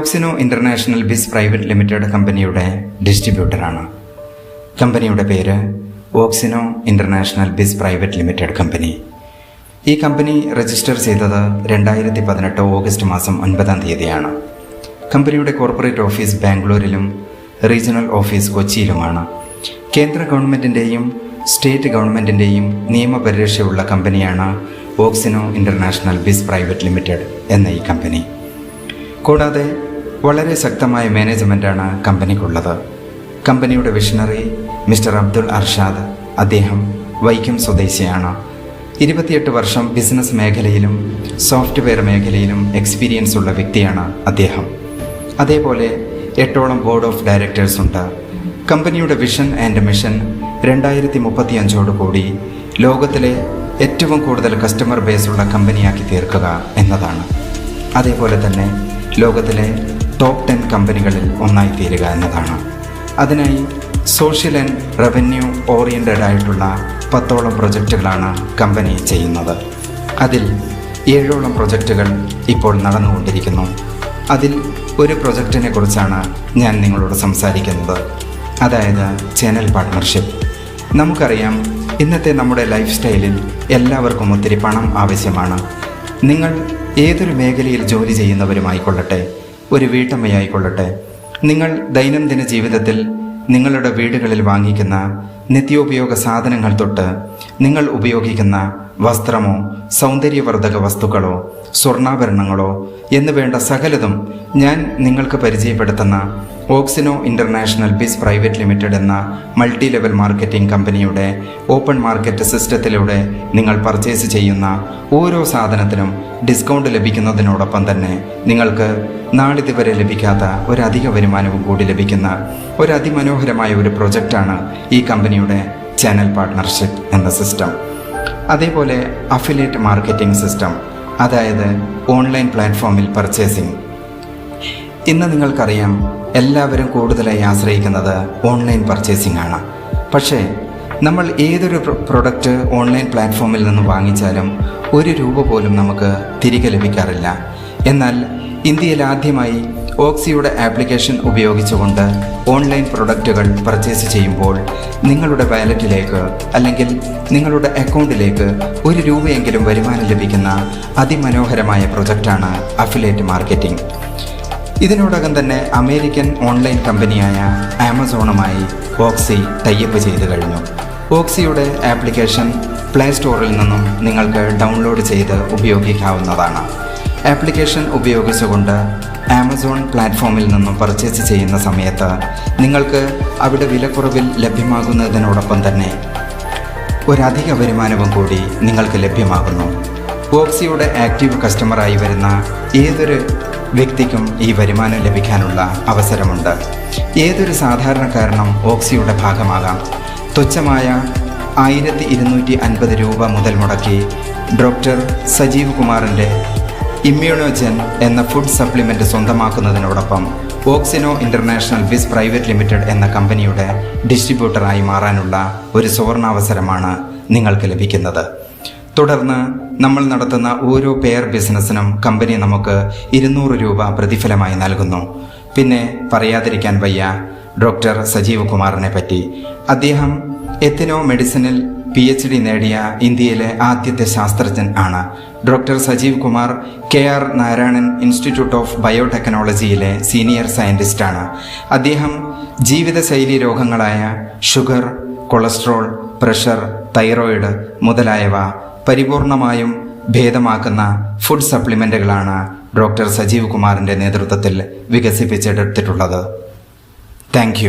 Oxino international biz private limited കമ്പനിയുടെ ഡിസ്ട്രിബ്യൂട്ടറാണ് കമ്പനിയുടെ പേര് Oxino international biz private limited company. ഈ കമ്പനി രജിസ്റ്റർ ചെയ്തത് രണ്ടായിരത്തി പതിനെട്ട് ഓഗസ്റ്റ് മാസം ഒൻപതാം തീയതിയാണ്. കമ്പനിയുടെ കോർപ്പറേറ്റ് ഓഫീസ് ബാംഗ്ലൂരിലും റീജിയണൽ ഓഫീസ് കൊച്ചിയിലുമാണ്. കേന്ദ്ര ഗവൺമെന്റിന്റെയും സ്റ്റേറ്റ് ഗവൺമെന്റിന്റെയും നിയമപരിരക്ഷയുള്ള കമ്പനിയാണ് Oxino international biz private limited എന്ന ഈ കമ്പനി. കൂടാതെ വളരെ ശക്തമായ മാനേജ്മെന്റാണ് കമ്പനിക്കുള്ളത്. കമ്പനിയുടെ വിഷണറി മിസ്റ്റർ അബ്ദുൾ അർഷാദ് അദ്ദേഹം വൈക്കം സ്വദേശിയാണ്. ഇരുപത്തിയെട്ട് വർഷം ബിസിനസ് മേഖലയിലും സോഫ്റ്റ്വെയർ മേഖലയിലും എക്സ്പീരിയൻസ് ഉള്ള വ്യക്തിയാണ് അദ്ദേഹം. അതേപോലെ എട്ടോളം ബോർഡ് ഓഫ് ഡയറക്ടേഴ്സ് ഉണ്ട്. കമ്പനിയുടെ വിഷൻ ആൻഡ് മിഷൻ രണ്ടായിരത്തി മുപ്പത്തി അഞ്ചോട് കൂടി ലോകത്തിലെ ഏറ്റവും കൂടുതൽ കസ്റ്റമർ ബേസ് ഉള്ള കമ്പനിയാക്കി തീർക്കുക എന്നതാണ്. അതേപോലെ തന്നെ ലോകത്തിലെ ടോപ്പ് ടെൻ കമ്പനികളിൽ ഒന്നായി തീരുക എന്നതാണ്. അതിനായി സോഷ്യൽ ആൻഡ് റവന്യൂ ഓറിയന്റഡ് ആയിട്ടുള്ള പത്തോളം പ്രൊജക്റ്റുകളാണ് കമ്പനി ചെയ്യുന്നത്. അതിൽ ഏഴോളം പ്രൊജക്റ്റുകൾ ഇപ്പോൾ നടന്നുകൊണ്ടിരിക്കുന്നു. അതിൽ ഒരു പ്രൊജക്റ്റിനെ കുറിച്ചാണ് ഞാൻ നിങ്ങളോട് സംസാരിക്കുന്നത്. അതായത് ചാനൽ പാർട്ട്ണർഷിപ്പ് നമുക്കറിയാം ഇന്നത്തെ നമ്മുടെ ലൈഫ് സ്റ്റൈലിൽ എല്ലാവർക്കും ഒത്തിരി പണം ആവശ്യമാണ്. നിങ്ങൾ ഏതൊരു മേഖലയിൽ ജോലി ചെയ്യുന്നവരുമായിക്കൊള്ളട്ടെ ഒരു വീട്ടമ്മയായിക്കൊള്ളട്ടെ. നിങ്ങൾ ദൈനംദിന ജീവിതത്തിൽ നിങ്ങളുടെ വീടുകളിൽ വാങ്ങിക്കുന്ന നിത്യോപയോഗ സാധനങ്ങൾ തൊട്ട് നിങ്ങൾ ഉപയോഗിക്കുന്ന വസ്ത്രമോ സൗന്ദര്യവർദ്ധക വസ്തുക്കളോ സ്വർണാഭരണങ്ങളോ എന്നുവേണ്ട സകലതും ഞാൻ നിങ്ങൾക്ക് പരിചയപ്പെടുത്തുന്ന Oxino international biz private limited എന്ന മൾട്ടി ലെവൽ മാർക്കറ്റിംഗ് കമ്പനിയുടെ ഓപ്പൺ മാർക്കറ്റ് സിസ്റ്റത്തിലൂടെ നിങ്ങൾ പർച്ചേസ് ചെയ്യുന്ന ഓരോ സാധനത്തിനും ഡിസ്കൗണ്ട് ലഭിക്കുന്നതിനോടൊപ്പം തന്നെ നിങ്ങൾക്ക് നാളിതുവരെ ലഭിക്കാത്ത ഒരധിക വരുമാനവും കൂടി ലഭിക്കുന്ന ഒരു അതിമനോഹരമായ ഒരു പ്രൊജക്റ്റാണ് ഈ കമ്പനിയുടെ ചാനൽ പാർട്ട്ണർഷിപ്പ് എന്ന സിസ്റ്റം. അതേപോലെ അഫിലേറ്റ് മാർക്കറ്റിംഗ് സിസ്റ്റം അതായത് ഓൺലൈൻ പ്ലാറ്റ്ഫോമിൽ പർച്ചേസിംഗ്. ഇന്ന് നിങ്ങൾക്കറിയാം എല്ലാവരും കൂടുതലായി ആശ്രയിക്കുന്നത് ഓൺലൈൻ പർച്ചേസിംഗ് ആണ്. പക്ഷേ നമ്മൾ ഏതൊരു പ്രൊഡക്റ്റ് ഓൺലൈൻ പ്ലാറ്റ്ഫോമിൽ നിന്ന് വാങ്ങിച്ചാലും ഒരു രൂപ പോലും നമുക്ക് തിരികെ ലഭിക്കാറില്ല. എന്നാൽ ഇന്ത്യയിൽ ആദ്യമായി ഓക്സിയുടെ ആപ്ലിക്കേഷൻ ഉപയോഗിച്ചുകൊണ്ട് ഓൺലൈൻ പ്രൊഡക്റ്റുകൾ പർച്ചേസ് ചെയ്യുമ്പോൾ നിങ്ങളുടെ വാലറ്റിലേക്ക് അല്ലെങ്കിൽ നിങ്ങളുടെ അക്കൗണ്ടിലേക്ക് ഒരു രൂപയെങ്കിലും വരുമാനം ലഭിക്കുന്ന അതിമനോഹരമായ പ്രൊജക്റ്റാണ് അഫിലേറ്റ് മാർക്കറ്റിംഗ് ഇതിനോടകം തന്നെ അമേരിക്കൻ ഓൺലൈൻ കമ്പനിയായ ആമസോണുമായി ഓക്സി ടൈപ്പ് ചെയ്തു കഴിഞ്ഞു. ഓക്സിയുടെ ആപ്ലിക്കേഷൻ പ്ലേ സ്റ്റോറിൽ നിന്നും നിങ്ങൾക്ക് ഡൗൺലോഡ് ചെയ്ത് ഉപയോഗിക്കാവുന്നതാണ്. ആപ്ലിക്കേഷൻ ഉപയോഗിച്ചുകൊണ്ട് ആമസോൺ പ്ലാറ്റ്ഫോമിൽ നിന്നും പർച്ചേസ് ചെയ്യുന്ന സമയത്ത് നിങ്ങൾക്ക് അവിടെ വിലക്കുറവിൽ ലഭ്യമാകുന്നതിനോടൊപ്പം തന്നെ ഒരധിക വരുമാനവും കൂടി നിങ്ങൾക്ക് ലഭ്യമാകുന്നു. ഓക്സിയുടെ ആക്റ്റീവ് കസ്റ്റമറായി വരുന്ന ഏതൊരു വ്യക്തിക്കും ഈ വരുമാനം ലഭിക്കാനുള്ള അവസരമുണ്ട്. ഏതൊരു സാധാരണക്കാരനും ഓക്സിയുടെ ഭാഗമാകാം. തുച്ഛമായ ആയിരത്തി ഇരുന്നൂറ്റി അൻപത് രൂപ മുതൽ മുടക്കി ഡോക്ടർ സജീവ് കുമാറിന്റെ ഇമ്മ്യൂണോജൻ എന്ന food supplement സ്വന്തമാക്കുന്നതിനോടൊപ്പം Oxino international biz private limited എന്ന കമ്പനിയുടെ ഡിസ്ട്രിബ്യൂട്ടറായി മാറാനുള്ള ഒരു സുവർണാവസരമാണ് നിങ്ങൾക്ക് ലഭിക്കുന്നത്. തുടർന്ന് നമ്മൾ നടത്തുന്ന ഓരോ പെയർ ബിസിനസ്സിനും കമ്പനി നമുക്ക് ഇരുന്നൂറ് രൂപ പ്രതിഫലമായി നൽകുന്നു. പിന്നെ പറയാതിരിക്കാൻ വയ്യ ഡോക്ടർ സജീവ് കുമാറിനെ പറ്റി. അദ്ദേഹം എത്തിനോ മെഡിസിനിൽ പി എച്ച് ഡി നേടിയ ഇന്ത്യയിലെ ആദ്യത്തെ ശാസ്ത്രജ്ഞൻ ആണ്. Doctor Sajeev Kumar K R Narayanan institute of ബയോടെക്നോളജിയിലെ senior സയന്റിസ്റ്റാണ് അദ്ദേഹം ജീവിതശൈലി രോഗങ്ങളായ ഷുഗർ കൊളസ്ട്രോൾ പ്രഷർ തൈറോയിഡ് മുതലായവ പരിപൂർണമായും ഭേദമാക്കുന്ന ഫുഡ് സപ്ലിമെന്റുകളാണ് ഡോക്ടർ സജീവ് കുമാറിന്റെ നേതൃത്വത്തിൽ വികസിപ്പിച്ചെടുത്തിട്ടുള്ളത്. താങ്ക്